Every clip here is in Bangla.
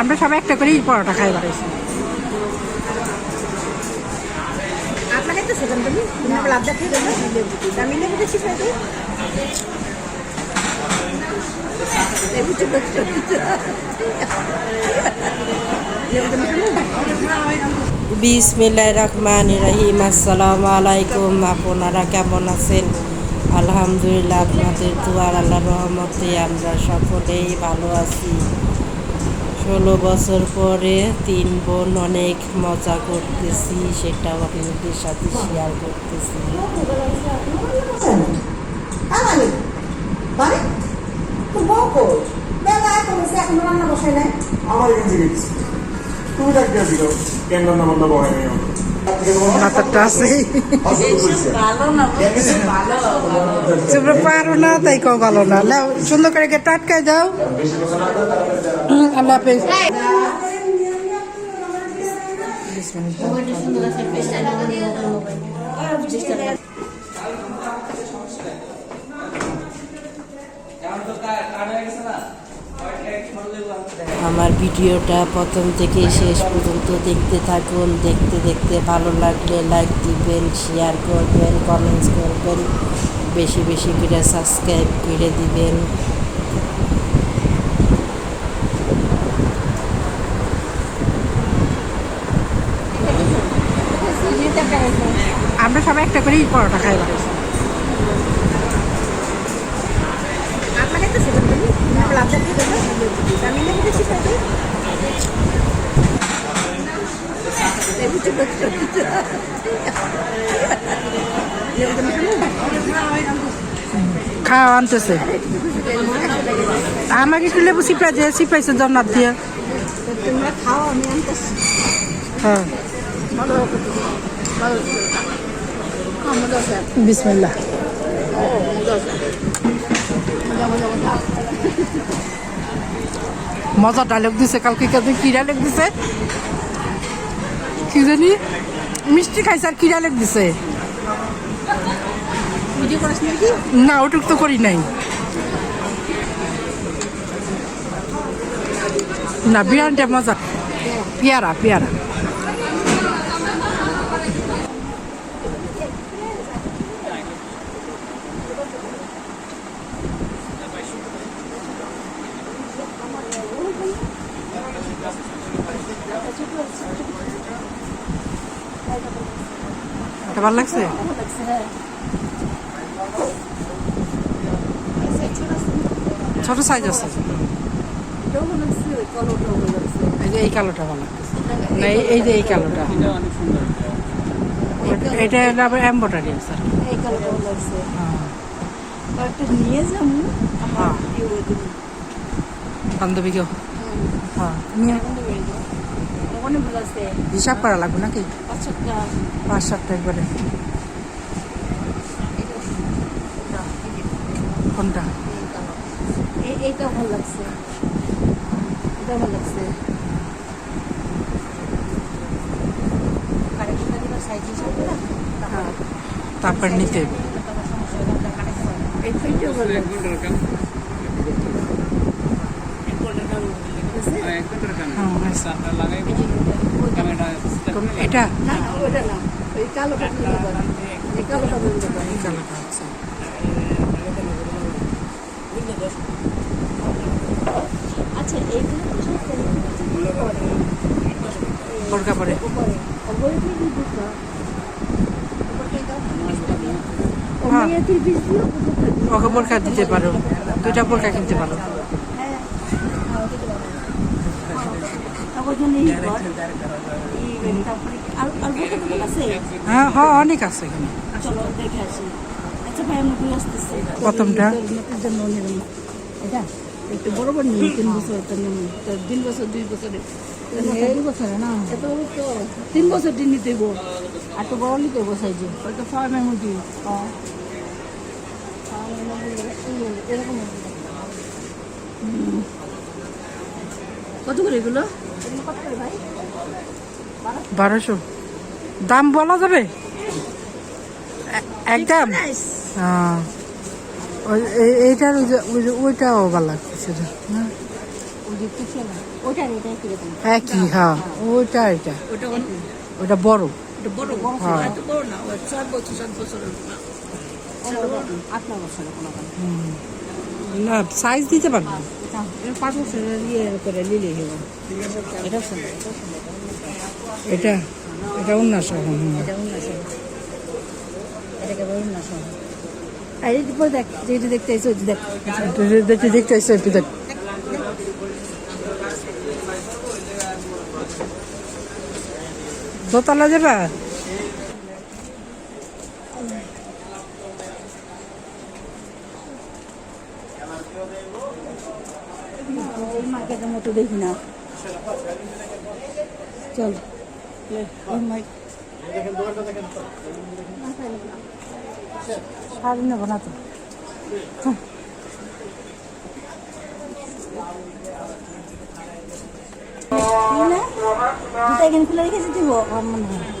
আমরা সবাই একটা করেই পরোটা খাই বাড়াইছি আপনাকে তো সেখান থেকে লাভ দেখে দেবো আমি লেবু দেখছি খাইতে বিসমিল্লাহ রহমান রহিম। আসসালামু আলাইকুম। আপনারা কেমন আছেন? আলহামদুলিল্লাহ আপনাদের দুয়ার আল্লাহ রহমতে আমরা সকলেই ভালো আছি। ষোলো বছর পরে তিন বোন অনেক মজা করতেছি সেটাও আপনাদের সাথে শেয়ার করতেছি। তুমি ডাক্তার দিল কেন রান্না বান্না বহাই নাই আমার ভাতটা আছে তোমরা পারো না তাই কেউ ভালো না সুন্দর করে টাটকাই দাও আল্লাহ হাফেজ বিসমিল্লাহ। আমার ভিডিওটা প্রথম থেকে শেষ পর্যন্ত দেখতে থাকুন। দেখতে দেখতে ভালো লাগলে লাইক দিবেন শেয়ার করবেন কমেন্টস করবেন। বেশি বেশি করে সাবস্ক্রাইব করে দিবেন। আমরা সবাই একটা করেই পরোটা খাই। খাওয়া আনতেছে। আমাকে একটু লেবু চিপড়া দিয়ে চিপড়াইছে জন্নাথ দিয়ে। হ্যাঁ। ভালো মজা ডায়লগ দিছে, কালকে কালকে কি ডায়লগ দিছে? কি জানি? মিষ্টি খাইছে আর কি ডায়লগ দিছে? না, ওটুক তো করি নাই। না বিরিয়ানিটা মজা। পেয়ারা পেয়ারা। ভালো লাগছে? ছোট সাইজ আছে। এই যে এই কালোটা ভালো লাগতেছে। না এই- যে এই কালোটা। এটা- হলো আবার। এই ভালো লাগছে। হ্যাঁ, কয়েকটা নিয়ে যাব হ্যাঁ। ভিডিও বান্ধবী কেউ হ্যাঁ। নিয়ে হিসাব করা লাগবে নাকি? পাঁচ সাতটা পাঁচ সাতটা একবারে কোনটা? এইটা ভালো লাগছে। এটা ভালো লাগছে। কারেক্টটা দিবা সাইজ হিসাবে না? হ্যাঁ তারপর নিতে হবে। এই ভালো লাগছে হ্যাঁ এটা? না ওটা না। ওই আচ্ছা। এইগুলো তো সব বোরকা পরে? হ্যাঁ। তিন পিস দিও। ওকে বোরকা দিতে পারো। দুইটা বোরকা কিনতে পারো। আমার আছে হ্যাঁ হ্যাঁ অনেক আছে এখানে চলো দেখে আসি আচ্ছা ভাই আমি ঘুরে আসতেছি প্রথমটা? এটা তিন বছর তিন বছর দুই বছরে তিন বছর দিন নিতে আর তো বড় নিতে হইব সাইজে ওই তো ফার্মের মধ্যে হ্যাঁ এরকম হুম। কত করে এগুলো বারোশো। দাম বলা যাবে? একদম? হ্যাঁ। এইটার ওইটাও ভালো কীরকম একই হ্যাঁ। ওইটা এটা ওটা বড়। হ্যাঁ। না সাইজ দিতে পারব। পাঁচ ইয়ে করে লিলে হব এটা সুন্দর এটা সুন্দর। এটা এটা উন্নাস এটা উন্নাস এটাকে উন্নাস আর এই দেখ যেটা দেখতে দেখ। দেখতে দেখ। দোতলা যাবা? মার্কেটের মতো দেখি না চল শাড়ি নেব না তো দুটা এখানে খুলে রেখেছি দিব আমার মনে হয়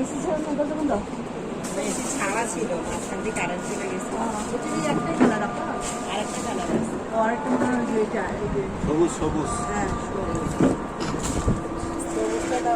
এসি ছাড়া না দরজা বন্ধ ছাড়া ছিল মাঝখান দিয়ে কারেন্ট চলে গেছে একটাই কালার আপনার আরেকটা কালার আছে আরেকটা মনে হয় যে এটা এই যে সবুজ। সবুজ হ্যাঁ আপনারা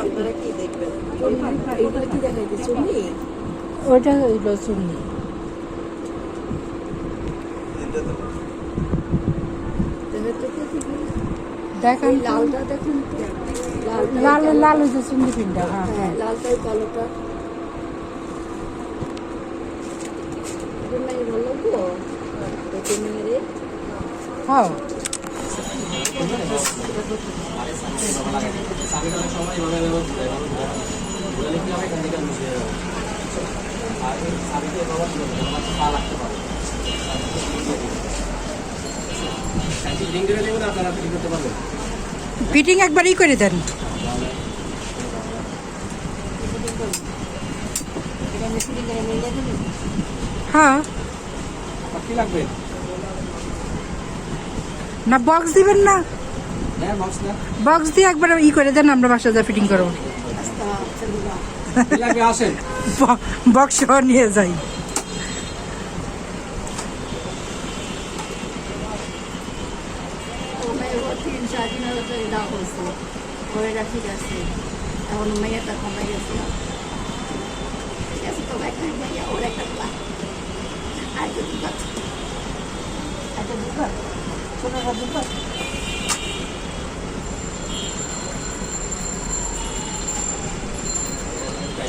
আপনারা কি দেখবেন এটা কি দেখাইতে চুনি ওইটা হইল চুন্নি দেখান লালটা দেখুন লাল লাল হয়েছে চুন্নি পিনটা হ্যাঁ হ্যাঁ লালটাই কালোটা এটা হ্যাঁ ফিটিং একবারই করে দেন। হ্যাঁ। লাগবে না বক্স দিবেন না? বক্স দিয়ে একবার ই করে দেন, আমরা বাসা যা ফিটিং করব। আসেন। বক্স নিয়ে যাই। ঠিক আছে এখন মেয়েটা কমে গেছে ঠিক আছে? তো একটা মেয়ে ওর একটা আর একটা দুটো একটা দুটো ছোটটা দুটো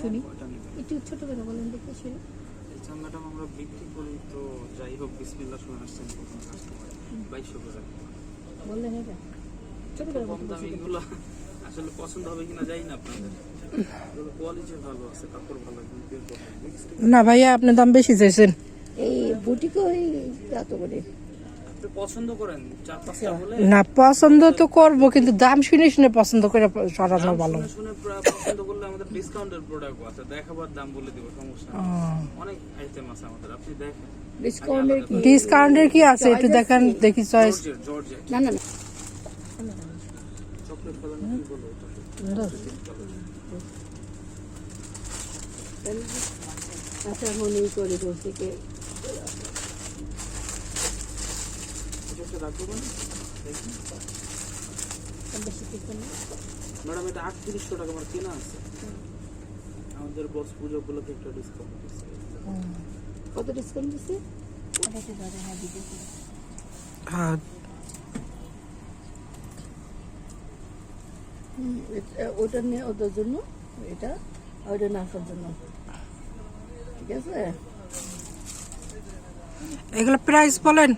শুনি। একটু ছোট করে বলেন দেখতে শুনি। ম্যাডাম আমরা বিক্রি করি তো যাই হোক বিসমিল্লা শুনে আসছেন প্রথম কাস্টমার বাইশশো করে। বললেন এটা। ছোট করে কম দামি এগুলো আসলে পছন্দ হবে কিনা যাই না আপনাদের। কোয়ালিটি ভালো আছে কাপড় ভালো কিন্তু না ভাইয়া আপনি দাম বেশি চাইছেন। এই বুটিকে ওই এত করে। না পছন্দ তো করব কিন্তু দাম শুনে শুনে পছন্দ করে সরানো ভালো। ডিসকাউন্টের প্রোডাক্ট আছে। দেখাবার দাম বলে দিব সমস্যা নেই। অনেক আইটেম আছে আমাদের আপনি দেখেন। ডিসকাউন্টের কি আছে? একটু দেখান দেখি চয়েস না না আচ্ছা মনে করি দোষ একটা রাখব মানে? ম্যাডাম এটা আটত্রিশশো টাকা আমার কেনা আছে। আমাদের বস পুজো উপলক্ষে একটা ডিসকাউন্ট দিচ্ছে। কত ডিসকাউন্ট দিচ্ছে? হ্যাঁ হ্যাঁ। ওটা নিয়ে ওদের জন্য এটা ওটা নাসার জন্য। ঠিক আছে? এগুলো প্রাইস বলেন।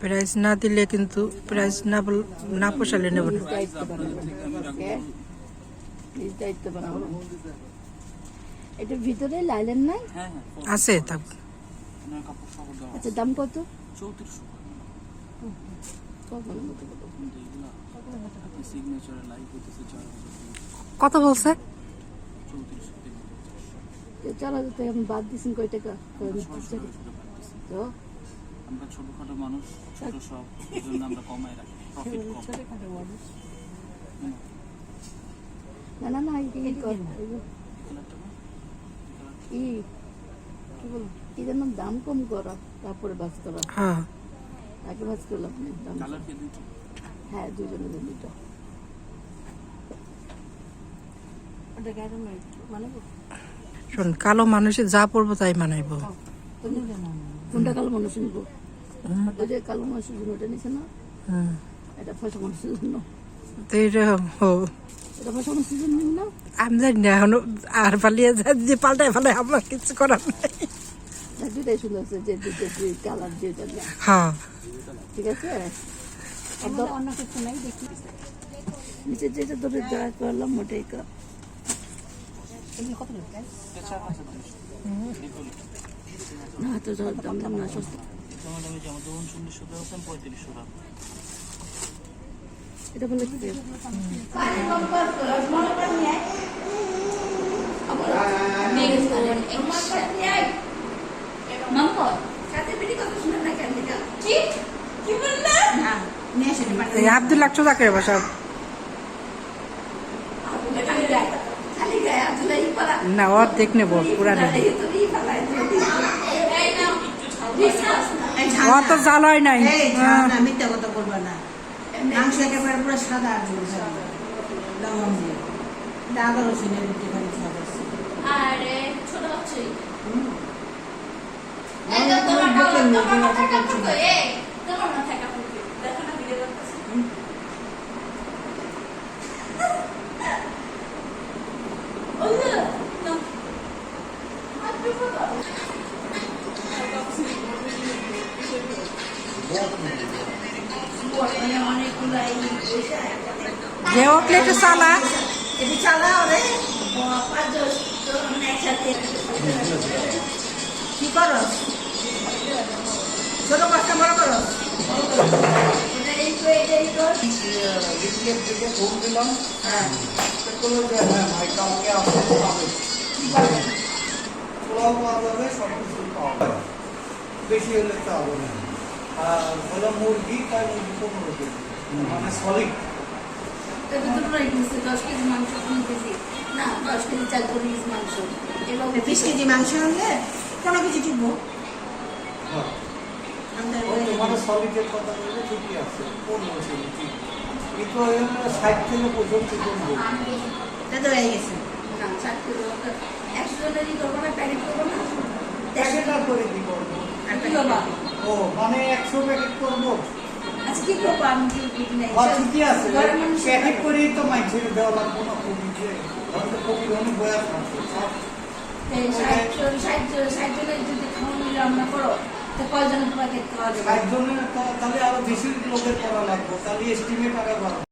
প্রাইস না দিলে কিন্তু প্রাইস না বল- না পোষালে নেব না নিজ দায়িত্ব বানাবো ওকে নিজ দায়িত্ব বানাবো এটার ভিতরে লাইলেন নাই হ্যাঁ হ্যাঁ আছে থাক আচ্ছা দাম কত কত বলছে চার হাজার টাকা আপনি বাদ দিচ্ছেন কয় টাকা। তো? আমরা ছোটখাটো মানুষ ছোট সব এই জন্য আমরা কমাই রাখি প্রফিট কম। না না না এই কর? ই কি বল? কি যেন দাম কম করা তারপরে বাস করা। হ্যাঁ। আগে বাস করলাম হ্যাঁ দুজনের জন্য দুটো ওটা নয় মানে শোন কালো মানুষে যা পড়ব তাই মানাইবো। কোনটা কালো মানুষ নিব? কালো মানুষের জন্য ওটা নিছে না? এটা মানুষের জন্য। মানুষের না? আমি জানি না এখনও আর পালিয়ে যা যে পাল্টায় পাল্টায় আমার কিছু করার নাই। দুটাই সুন্দর আছে যে যে কালার যেটা না হ্যাঁ। ঠিক আছে? অন্য কিছু নাই দেখি। নিচে যেটা ধরে যা করলাম ওটাই কর এটা চার হাজার দুশো না তো দাম দাম না সস্তা তোমার দামে যেমন তো উনচল্লিশশো দেওয়া আছে পঁয়ত্রিশশো টাকা এটা বলে কি এই আব্দুল একশো টাকা বাসা না অর্ধেক নেব পুরা নেব অত জাল হয় নাই এই হ্যাঁ। মিথ্যা কথা বলবা না। মাংস একেবারে পুরো সাদা লবণ দিয়ে। আদা রসুনের একটুখানি স্বাদ আছে। আরে ছোট। এটা তোমার মাথা। কাপড় এই তোমার মাথা যে উঠলে একটু চালা এটি চালাও রে। পাঁচজন একসাথে কি করো? ছোট কষ্ট বড় করো ফোন দিলাম হ্যাঁ হ্যাঁ ভাই কালকে আসতে পাবে পোলাও পাওয়া যাবে সব কিছু পাওয়া যাবে বেশি হলে তো হবে না হলো মুরগি তাই মুরগি পনেরো কেজি মানে সলিড তবে দশ কেজি মাংস তিন কেজি না দশ কেজি চার কেজি মাংস এভাবে বিশ কেজি মাংস আনলে পনেরো কেজি তো মানে সলিডের কথা বললে ঠিকই আছে পনেরো কেজি ষাট থেকে পর্যন্ত কমবো এটা হয়ে কিলো একশো জনেরই করব না প্যাকেট করব না প্যাকেটটা করে কি করব আর কি ও মানে একশো প্যাকেট করব। আচ্ছা কি করব? আমি কি বুঝি নাই? হ্যাঁ ঠিকই আছে। প্যাকেট করেই তো মাইছে দেওয়া লাগবে না কবি যে। হয়তো অনেক বয়া আছে এই জন জন জনের যদি খাওয়া মিলে রান্না করো তো কয়জন প্যাকেট খাওয়া যাবে? ষাট জনের তা- তাহলে আরও বেশি লোকের করা লাগবে তাহলে এস্টিমেট আগে বাড়বে